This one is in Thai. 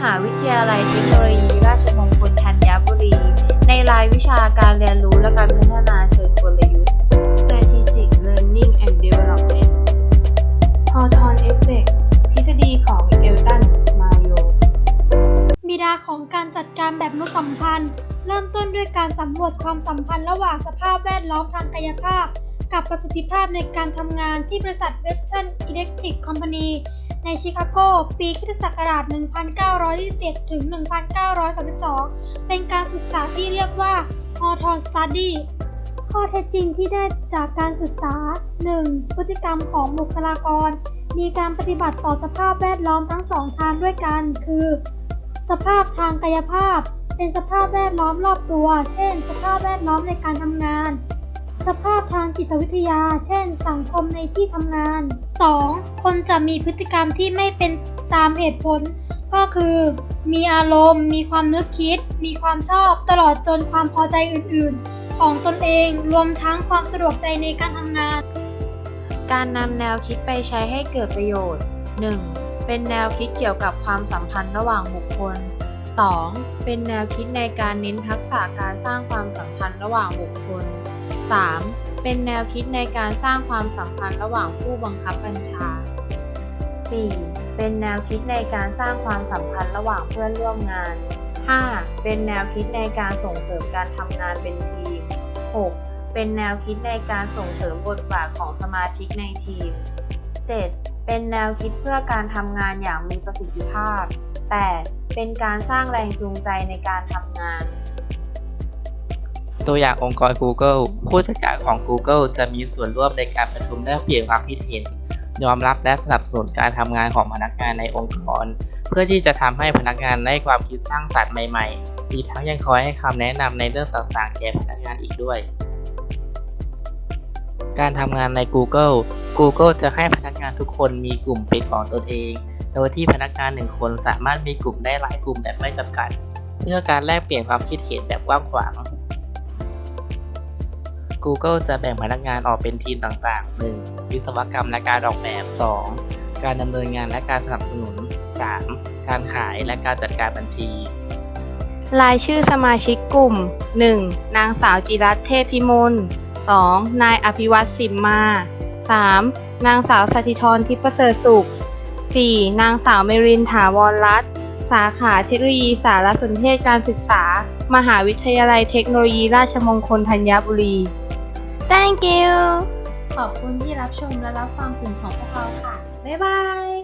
หาวิทยาลัยเทคโนโลยี ราชมงคลธัญบุรี ในรายวิชาการเรียนรู้และการพัฒนาเชิงกลยุทธ์ Strategic Learning and Development ฮอทอนเอฟเฟกทฤษฎีของเอลตัน มาโยบิดาของการจัดการแบบมนุษยสัมพันธ์ เริ่มต้นด้วยการสำรวจความสัมพันธ์ระหว่างสภาพแวดล้อมทางกายภาพ กับประสิทธิภาพในการทำงานที่บริษัท Western Electric Company ในชิคาโก ปีคิศักราช1927 ถึง 1932 เป็นการศึกษาที่เรียกว่า Hawthorne Study ข้อเท็จจริงที่ได้จากการศึกษา 1. พฤติกรรมของบุคลากร มีการปฏิบัติต่อสภาพแวดล้อมทั้งสองทางด้วยกัน คือ สภาพทางกายภาพ เป็นสภาพแวดล้อมรอบตัว เช่น สภาพแวดล้อมในการทำงาน สภาพทางจิตวิทยา เช่น สังคมในที่ทำงาน 2. คนจะมีพฤติกรรมที่ไม่เป็นตามเหตุผล ก็คือ มีอารมณ์ มีความนึกคิด มีความชอบตลอดจนความพอใจอื่นๆ ของตนเองรวมทั้งความสะดวกใจในการทำงาน การนำแนวคิดไปใช้ให้เกิดประโยชน์ 1. เป็นแนวคิดเกี่ยวกับความสัมพันธ์ระหว่างบุคคล 2. เป็นแนวคิดในการเน้นทักษะการสร้างความสัมพันธ์ระหว่างบุคคล 3. เป็นแนวคิดในการสร้างความสัมพันธ์ระหว่างผู้บังคับบัญชา 4. เป็นแนวคิดในการสร้างความสัมพันธ์ระหว่างเพื่อนร่วมงาน 5. เป็นแนวคิดในการส่งเสริมการทำงานเป็นทีม 6. เป็นแนวคิดในการส่งเสริมบทบาทของสมาชิกในทีม 7. เป็นแนวคิดเพื่อการทำงานอย่างมีประสิทธิภาพ 8. เป็นการสร้างแรงจูงใจในการทำงาน ตัวอย่างองค์กร Google ผู้จัดการของ Google จะมีส่วนร่วมในการประชุมแลกเปลี่ยนความคิดเห็น ยอมรับและสนับสนุนการทำงานของพนักงานในองค์กร เพื่อที่จะทำให้พนักงานได้ความคิดสร้างสรรค์ใหม่ๆอีกทั้งยังคอยให้คำแนะนำในเรื่องต่างๆ แก่พนักงานอีกด้วย การทำงานใน Google Google จะให้พนักงานทุกคนมีกลุ่มเป็นของตนเอง โดยที่พนักงานหนึ่งคนสามารถมีกลุ่มได้หลายกลุ่มแบบไม่จำกัด เพื่อการแลกเปลี่ยนความคิดเห็นแบบกว้างขวาง Google จะแบ่งพนักงานออกเป็นทีมต่างๆ 1. วิศวกรรมและการออกแบบ 2. การดำเนินงานและการสนับสนุน 3. การขายและการจัดการบัญชี รายชื่อสมาชิกกลุ่ม 1. นางสาวจิรัตเทพพิมล 2. นายอภิวัตสิมมา 3. นางสาวสถิธรทิพย์ประเสริฐสุข 4. นางสาวเมรินถาวรรัตน์สาขาเทคโนโลยีสารสนเทศการศึกษา มหาวิทยาลัยเทคโนโลยีราชมงคลธัญบุรี Thank you ขอบคุณที่รับชมและรับฟังกลุ่มของพวกเราค่ะ บ๊ายบาย